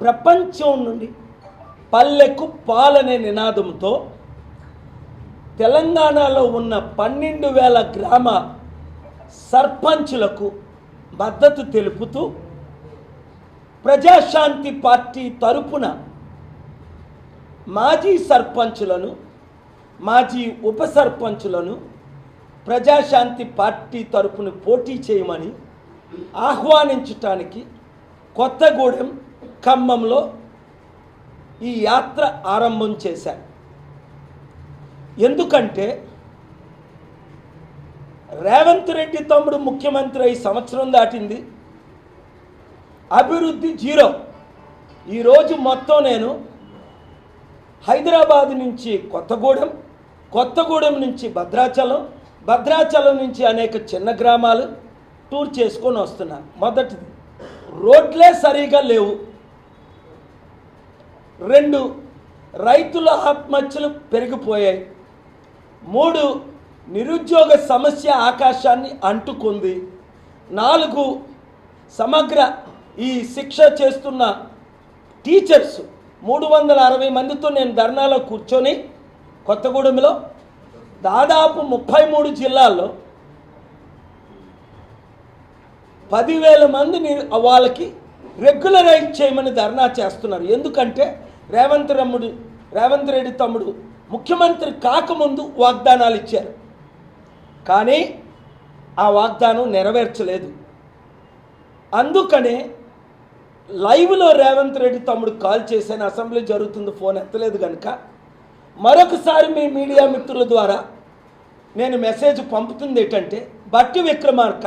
ప్రపంచం నుండి పల్లెకు పాలనే నినాదంతో తెలంగాణలో ఉన్న పన్నెండు వేల గ్రామ సర్పంచులకు మద్దతు తెలుపుతూ ప్రజాశాంతి పార్టీ తరపున మాజీ సర్పంచులను మాజీ ఉప సర్పంచులను ప్రజాశాంతి పార్టీ తరపున పోటీ చేయమని ఆహ్వానించటానికి కొత్తగూడెం ఖమ్మంలో ఈ యాత్ర ఆరంభం చేశారు. ఎందుకంటే రేవంత్ రెడ్డి తమ్ముడు ముఖ్యమంత్రి అయి సంవత్సరం దాటింది. అభివృద్ధి జీరో. ఈరోజు మొత్తం నేను హైదరాబాద్ నుంచి కొత్తగూడెం కొత్తగూడెం నుంచి భద్రాచలం భద్రాచలం నుంచి అనేక చిన్న గ్రామాలు టూర్ చేసుకొని వస్తున్నాను. మొదటిది రోడ్లే సరిగా లేవు. రెండు రైతుల ఆత్మహత్యలు పెరిగిపోయాయి. మూడు నిరుద్యోగ సమస్య ఆకాశాన్ని అంటుకుంది. నాలుగు సమగ్ర ఈ శిక్ష చేస్తున్న టీచర్స్. మూడు వందల అరవై మందితో నేను ధర్నాలో కూర్చొని కొత్తగూడెంలో దాదాపు ముప్పై మూడు జిల్లాల్లో పదివేల మందిని వాళ్ళకి రెగ్యులరైజ్ చేయమని ధర్నా చేస్తున్నారు. ఎందుకంటే రేవంత్ రమ్ముడు రేవంత్ రెడ్డి తమ్ముడు ముఖ్యమంత్రి కాకముందు వాగ్దానాలు ఇచ్చారు. కానీ ఆ వాగ్దానం నెరవేర్చలేదు. అందుకనే లైవ్లో రేవంత్ రెడ్డి తమ్ముడు కాల్ చేశాను అసెంబ్లీ జరుగుతుంది ఫోన్ ఎత్తలేదు కనుక మరొకసారి మీ మీడియా మిత్రుల ద్వారా నేను మెసేజ్ పంపుతుంది ఏంటంటే బట్టి విక్రమార్క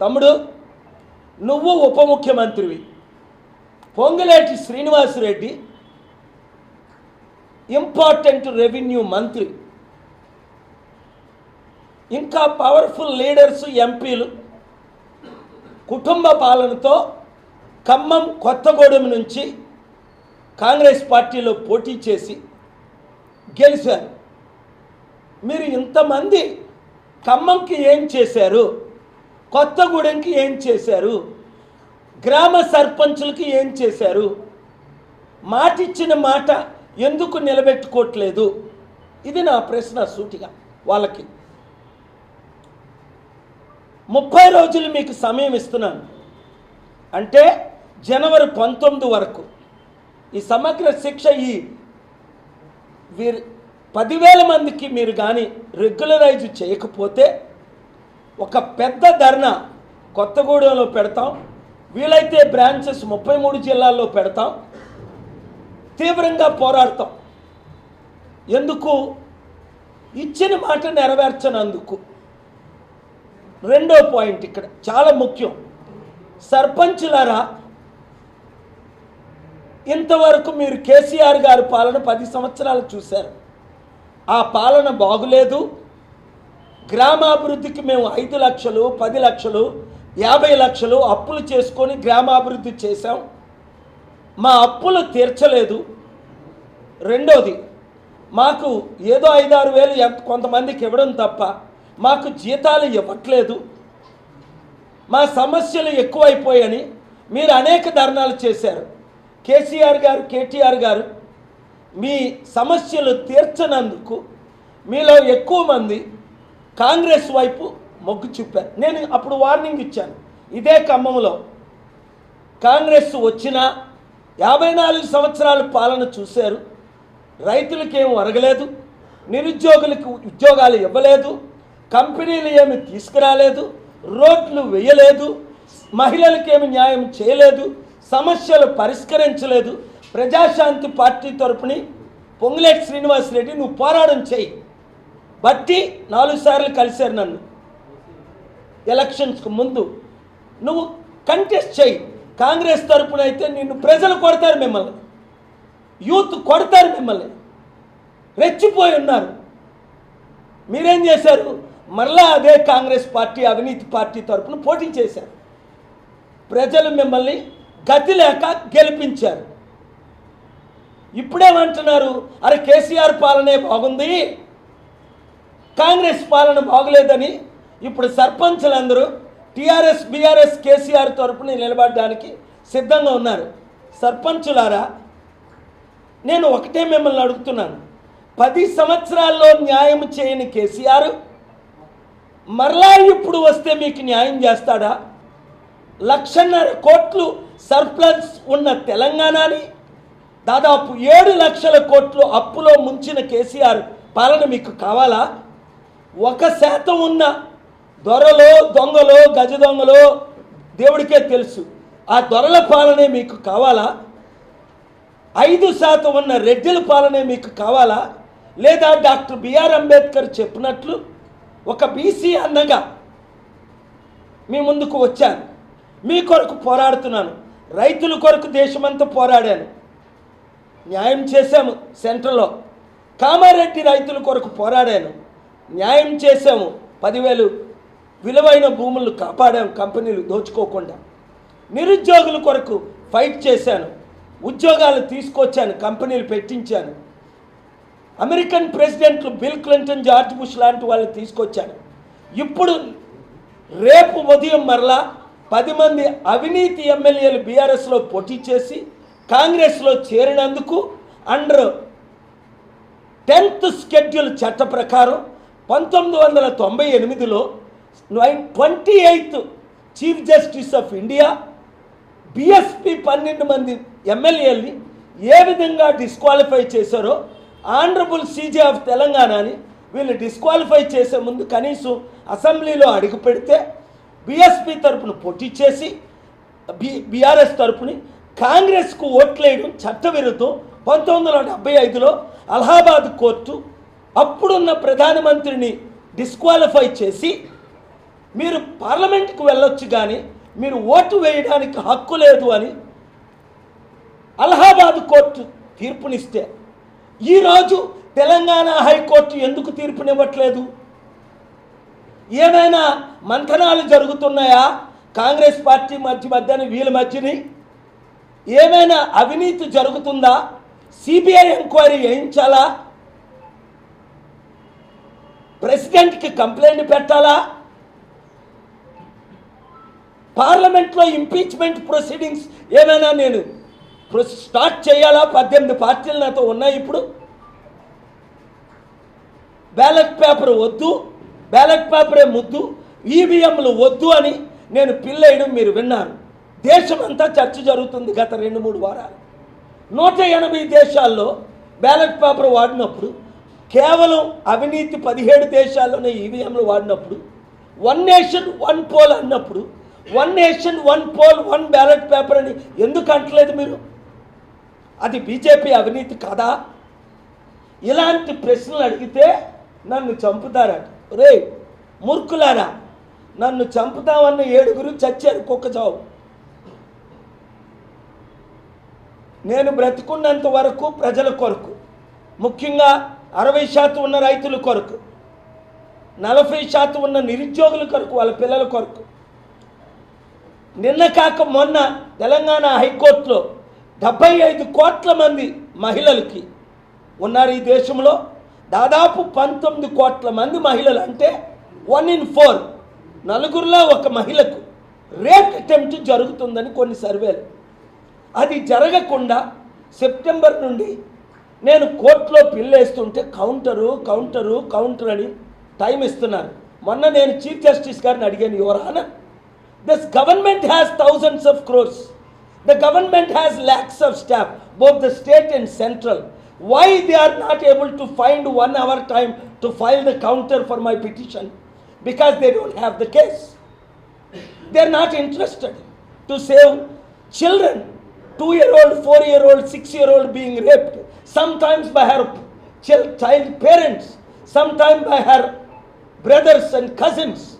తమ్ముడు నువ్వు ఉప ముఖ్యమంత్రివి. పొంగులేటి శ్రీనివాసరెడ్డి ఇంపార్టెంట్ రెవెన్యూ మంత్రి. ఇంకా పవర్ఫుల్ లీడర్స్ ఎంపీలు. కుటుంబ పాలనతో ఖమ్మం కొత్తగూడెం నుంచి కాంగ్రెస్ పార్టీలో పోటీ చేసి గెలిచారు. మీరు ఇంతమంది ఖమ్మంకి ఏం చేశారు? కొత్తగూడెంకి ఏం చేశారు? గ్రామ సర్పంచులకి ఏం చేశారు? మాటిచ్చిన మాట ఎందుకు నిలబెట్టుకోవట్లేదు? ఇది నా ప్రశ్న సూటిగా వాళ్ళకి. ముప్పై రోజులు మీకు సమయం ఇస్తున్నాను. అంటే జనవరి పంతొమ్మిది వరకు ఈ సమగ్ర శిక్ష ఈ వీరి పదివేల మందికి మీరు కానీ రెగ్యులరైజ్ చేయకపోతే ఒక పెద్ద ధర్నా కొత్తగూడెంలో పెడతాం. వీలైతే బ్రాంచెస్ ముప్పై మూడు జిల్లాల్లో పెడతాం. తీవ్రంగా పోరాడతాం. ఎందుకు? ఇచ్చిన మాట నెరవేర్చనందుకు. రెండో పాయింట్ ఇక్కడ చాలా ముఖ్యం. సర్పంచులారా ఇంతవరకు మీరు కేసీఆర్ గారి పాలన పది సంవత్సరాలు చూశారు. ఆ పాలన బాగులేదు. గ్రామాభివృద్ధికి మేము ఐదు లక్షలు పది లక్షలు యాభై లక్షలు అప్పులు చేసుకొని గ్రామాభివృద్ధి చేశాం. మా అప్పులు తీర్చలేదు. రెండోది మాకు ఏదో ఐదారు వేలు ఎంత- కొంతమందికి ఇవ్వడం తప్ప మాకు జీతాలు ఇవ్వట్లేదు. మా సమస్యలు ఎక్కువైపోయాయని మీరు అనేక ధర్నాలు చేశారు. కేసీఆర్ గారు కేటీఆర్ గారు మీ సమస్యలు తీర్చనందుకు మీలో ఎక్కువ మంది కాంగ్రెస్ వైపు మొగ్గు చూపారు. నేను అప్పుడు వార్నింగ్ ఇచ్చాను. ఇదే ఖమ్మంలో కాంగ్రెస్ వచ్చిన యాభై నాలుగు సంవత్సరాల పాలన చూశారు. రైతులకేం అరగలేదు. నిరుద్యోగులకు ఉద్యోగాలు ఇవ్వలేదు. కంపెనీలు ఏమి తీసుకురాలేదు. రోడ్లు వేయలేదు. మహిళలకేమి న్యాయం చేయలేదు. సమస్యలు పరిష్కరించలేదు. ప్రజాశాంతి పార్టీ తరపుని పొంగులేటి శ్రీనివాసరెడ్డి నువ్వు పోరాటం చేయి. బట్టి నాలుగు సార్లు కలిశారు నన్ను. ఎలక్షన్స్కు ముందు నువ్వు కంటెస్ట్ చేయి. కాంగ్రెస్ తరపున అయితే నిన్ను ప్రజలు కొడతారు మిమ్మల్ని. యూత్ కొడతారు మిమ్మల్ని. రెచ్చిపోయి ఉన్నారు. మీరేం చేశారు? మరలా అదే కాంగ్రెస్ పార్టీ అవినీతి పార్టీ తరపున పోటీ చేశారు. ప్రజలు మిమ్మల్ని గతి లేక గెలిపించారు. ఇప్పుడేమంటున్నారు? అరే కేసీఆర్ పాలనే బాగుంది. కాంగ్రెస్ పాలన బాగలేదని ఇప్పుడు సర్పంచులందరూ టీఆర్ఎస్ బీఆర్ఎస్ కేసీఆర్ తరపున నిలబడడానికి సిద్ధంగా ఉన్నారు. సర్పంచులారా నేను ఒకటే మిమ్మల్ని అడుగుతున్నాను. పది సంవత్సరాల్లో న్యాయం చేయని కేసీఆర్ మరలా ఇప్పుడు వస్తే మీకు న్యాయం చేస్తాడా? లక్షన్నర కోట్లు సర్ప్లస్ ఉన్న తెలంగాణని దాదాపు ఏడు లక్షల కోట్లు అప్పులో ముంచిన కేసీఆర్ పాలన మీకు కావాలా? ఒక శాతం ఉన్న దొరలో దొంగలో గజ దొంగలో దేవుడికే తెలుసు. ఆ దొరల పాలనే మీకు కావాలా? ఐదు శాతం ఉన్న రెడ్డిల పాలనే మీకు కావాలా? లేదా డాక్టర్ బిఆర్ అంబేద్కర్ చెప్పినట్లు ఒక బీసీ అన్నగా మీ ముందుకు వచ్చాను. మీ కొరకు పోరాడుతున్నాను. రైతుల కొరకు దేశమంతా పోరాడాను. న్యాయం చేశాము సెంట్రల్లో. కామారెడ్డి రైతుల కొరకు పోరాడాను. న్యాయం చేశాము పదివేలు విలువైన భూములను కాపాడాం కంపెనీలు దోచుకోకుండా. నిరుద్యోగుల కొరకు ఫైట్ చేశాను. ఉద్యోగాలు తీసుకొచ్చాను కంపెనీలు పెట్టించాను. అమెరికన్ ప్రెసిడెంట్లు బిల్ క్లింటన్ జార్జ్ బుష్ లాంటి వాళ్ళు తీసుకొచ్చాను. ఇప్పుడు రేపు ఉదయం మరలా పది మంది అవినీతి ఎమ్మెల్యేలు బీఆర్ఎస్లో పోటీ చేసి కాంగ్రెస్లో చేరినందుకు అండర్ టెన్త్ స్కెడ్యూల్ చట్ట ప్రకారం పంతొమ్మిది వందల తొంభై ఎనిమిదిలో twenty eighth chief justice of India BSP పన్నెండు మంది ఎమ్మెల్యేల్ని ఏ విధంగా డిస్క్వాలిఫై చేశారో ఆనరబుల్ సీజే ఆఫ్ తెలంగాణని వీళ్ళు డిస్క్వాలిఫై చేసే ముందు కనీసం అసెంబ్లీలో అడుగు పెడితే బిఎస్పి తరపున పోటీ చేసి బి బీఆర్ఎస్ తరపుని కాంగ్రెస్కు ఓట్లేయడం చట్టవిరుద్ధం. పంతొమ్మిది వందల డెబ్బై ఐదులో అలహాబాద్ కోర్టు అప్పుడున్న ప్రధానమంత్రిని డిస్క్వాలిఫై చేసి మీరు పార్లమెంట్కి వెళ్ళొచ్చు కానీ మీరు ఓటు వేయడానికి హక్కు లేదు అని అలహాబాద్ కోర్టు తీర్పునిస్తే ఈరోజు తెలంగాణ హైకోర్టు ఎందుకు తీర్పునివ్వట్లేదు? ఏమైనా మంథనాలు జరుగుతున్నాయా? కాంగ్రెస్ పార్టీ మధ్య మధ్యన వీళ్ళ మధ్యని? ఏమైనా అవినీతి జరుగుతుందా? సిబిఐ ఎంక్వైరీ వేయించాలా ప్రెసిడెంట్కి కంప్లైంట్ పెట్టాలా? పార్లమెంట్లో ఇంపీచ్మెంట్ ప్రొసీడింగ్స్ ఏమైనా నేను ప్రొ- స్టార్ట్ చేయాలా? పద్దెనిమిది పార్టీలు నాతో ఉన్నాయి ఇప్పుడు. బ్యాలెట్ పేపర్ వద్దు. బ్యాలెట్ పేపరే ముద్దు. ఈవీఎంలు వద్దు అని నేను పిల్లేయడం మీరు విన్నారు. దేశమంతా చర్చ జరుగుతుంది గత రెండు మూడు వారాలు. నూట ఎనభై దేశాల్లో బ్యాలెట్ పేపర్ వాడినప్పుడు కేవలం అవినీతి పదిహేడు దేశాల్లోనే ఈవీఎంలు వాడినప్పుడు వన్ నేషన్ వన్ పోల్ అన్నప్పుడు one nation one poll one ballot paper అని ఎందుకు అంటలేదు మీరు? అది బీజేపీ అవినీతి కాదా? ఇలాంటి ప్రశ్నలు అడిగితే నన్ను చంపుతారట. రే మూర్ఖులారా నన్ను చంపుతామన్న ఏడుగురు చచ్చారు కుక్క చావు. నేను బ్రతికున్నంత వరకు ప్రజల కొరకు ముఖ్యంగా అరవై శాతం ఉన్న రైతుల కొరకు నలభై శాతం ఉన్న నిరుద్యోగుల కొరకు వాళ్ళ పిల్లల కొరకు. నిన్న కాక మొన్న తెలంగాణ హైకోర్టులో డెబ్బై ఐదు కోట్ల మంది మహిళలకి ఉన్నారు ఈ దేశంలో. దాదాపు పంతొమ్మిది కోట్ల మంది మహిళలు అంటే వన్ ఇన్ ఫోర్ నలుగురిలో ఒక మహిళకు రేప్ అటెంప్ట్ జరుగుతుందని కొన్ని సర్వేలు. అది జరగకుండా సెప్టెంబర్ నుండి నేను కోర్టులో పిల్లేస్తుంటే కౌంటరు కౌంటరు కౌంటర్ అని టైం ఇస్తున్నారు. మొన్న నేను చీఫ్ జస్టిస్ గారిని అడిగాను your honour This government has thousands of crores. The government has lakhs of staff, both the state and central. Why they are not able to find one hour time to file the counter for my petition? Because they don't have the case. They are not interested to save children, two-year-old, four-year-old, six-year-old being raped, sometimes by her child parents, sometimes by her brothers and cousins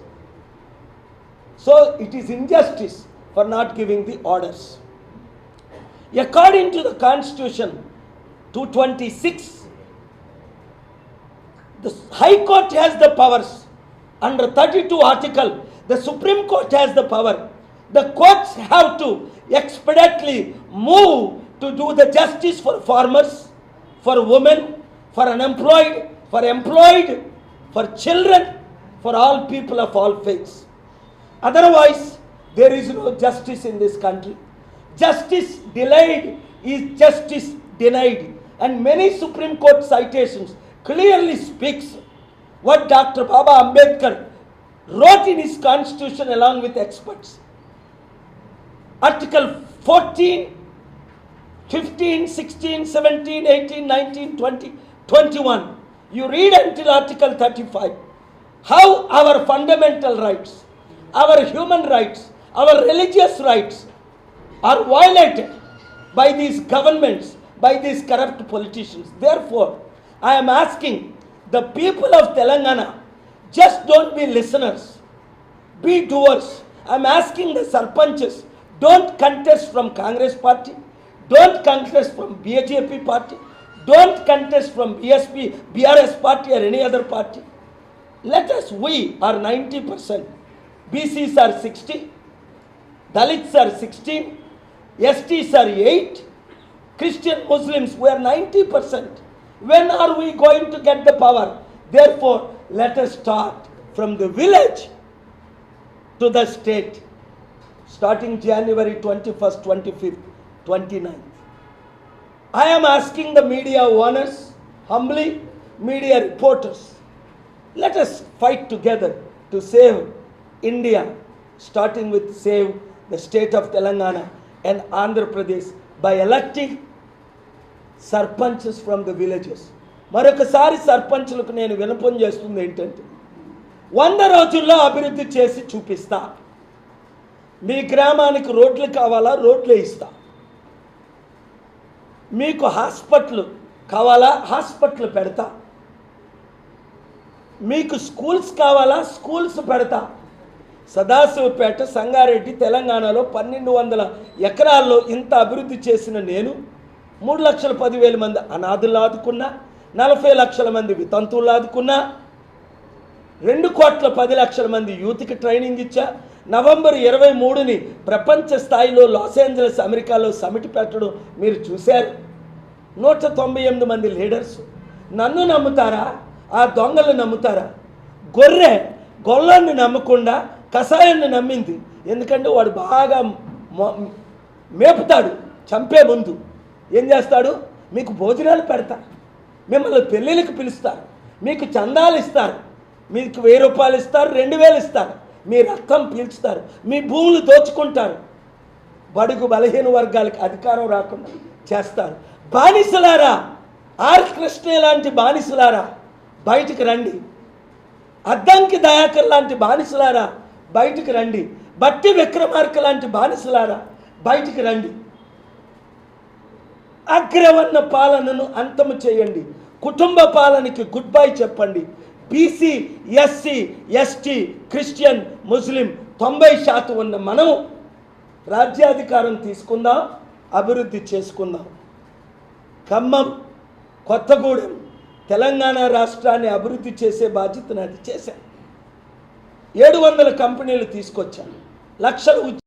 so it is injustice for not giving the orders according to the constitution 226 the High Court has the powers. Under 32 article, the Supreme Court has the power. The courts have to expeditiously move to do the justice for farmers, for women, for unemployed, for employed, for children, for all people of all faiths. Otherwise, there is no justice in this country. Justice delayed is justice denied. And many Supreme Court citations clearly speaks what Dr. Baba Ambedkar wrote in his constitution along with experts. Article 14, 15, 16, 17, 18, 19, 20, 21. You read until Article 35. How our fundamental rights, our human rights, our religious rights are violated by these governments, by these corrupt politicians. Therefore, I am asking the people of Telangana, just don't be listeners, be doers. I'm asking the sarpanches, don't contest from Congress party, don't contest from BJP party, don't contest from BSP, BRS party or any other party. Let us, we are 90%, BCs are 60, Dalits are 16, STs are 8, Christian Muslims, we are 90%. When are we going to get the power? Therefore, let us start from the village to the state, starting January 21st, 25th, 29th. I am asking the media owners, humbly, media reporters, let us fight together to save India, starting with save the state of Telangana and Andhra Pradesh by electing sarpanches from the villages మరొకసారి సర్పంచులకు నేను వినపం చేస్తుంది ఏంటంటే వంద రోజుల్లో అభివృద్ధి చేసి చూపిస్తా. మీ గ్రామానికి రోడ్లు కావాలా? రోడ్లు ఇస్తా. మీకు హాస్పిటల్ కావాలా? హాస్పిటల్ పెడతా. మీకు స్కూల్స్ కావాలా? స్కూల్స్ పెడతా. సదాశివపేట సంగారెడ్డి తెలంగాణలో పన్నెండు వందల ఎకరాల్లో ఇంత అభివృద్ధి చేసిన నేను మూడు లక్షల పదివేల మంది అనాథులు ఆదుకున్నా నలభై లక్షల మంది వితంతువులు ఆదుకున్నా రెండు కోట్ల పది లక్షల మంది యూత్కి ట్రైనింగ్ ఇచ్చా నవంబర్ ఇరవై మూడుని ప్రపంచ స్థాయిలో లాస్ ఏంజలస్ అమెరికాలో సమిట్ పెట్టడం మీరు చూశారు. నూట తొంభై ఎనిమిది మంది లీడర్స్. నన్ను నమ్ముతారా? ఆ దొంగలు నమ్ముతారా? గొర్రె గొల్లాన్ని నమ్మకుండా కషాయాన్ని నమ్మింది. ఎందుకంటే వాడు బాగా మేపుతాడు చంపే ముందు. ఏం చేస్తాడు? మీకు భోజనాలు పెడతారు మిమ్మల్ని పెళ్ళిళ్ళకి పిలుస్తారు. మీకు చందాలు ఇస్తారు. మీకు వెయ్యి రూపాయలు ఇస్తారు రెండు వేలు ఇస్తారు. మీ రక్తం పీల్చుతారు. మీ భూములు దోచుకుంటారు. బడుగు బలహీన వర్గాలకు అధికారం రాకుండా చేస్తారు. బానిసలారా! ఆర్ కృష్ణ లాంటి బానిసలారా! బయటికి రండి. అద్దంకి దయాకర్ లాంటి బానిసలారా! బయటికి రండి. బట్టి విక్రమార్క లాంటి బానిసలారా? బయటికి రండి. అగ్రవర్ణ పాలనను అంతము చేయండి. కుటుంబ పాలనకి గుడ్ బై చెప్పండి. BC SC ST Christian Muslim తొంభై శాతం ఉన్న మనం రాజ్యాధికారం తీసుకుందాం అభివృద్ధి చేసుకుందాం. ఖమ్మం కొత్తగూడెం తెలంగాణ రాష్ట్రాన్ని అభివృద్ధి చేసే బాధ్యత నాది. చేశాను. ఏడు వందల కంపెనీలు తీసుకొచ్చాను. లక్షలు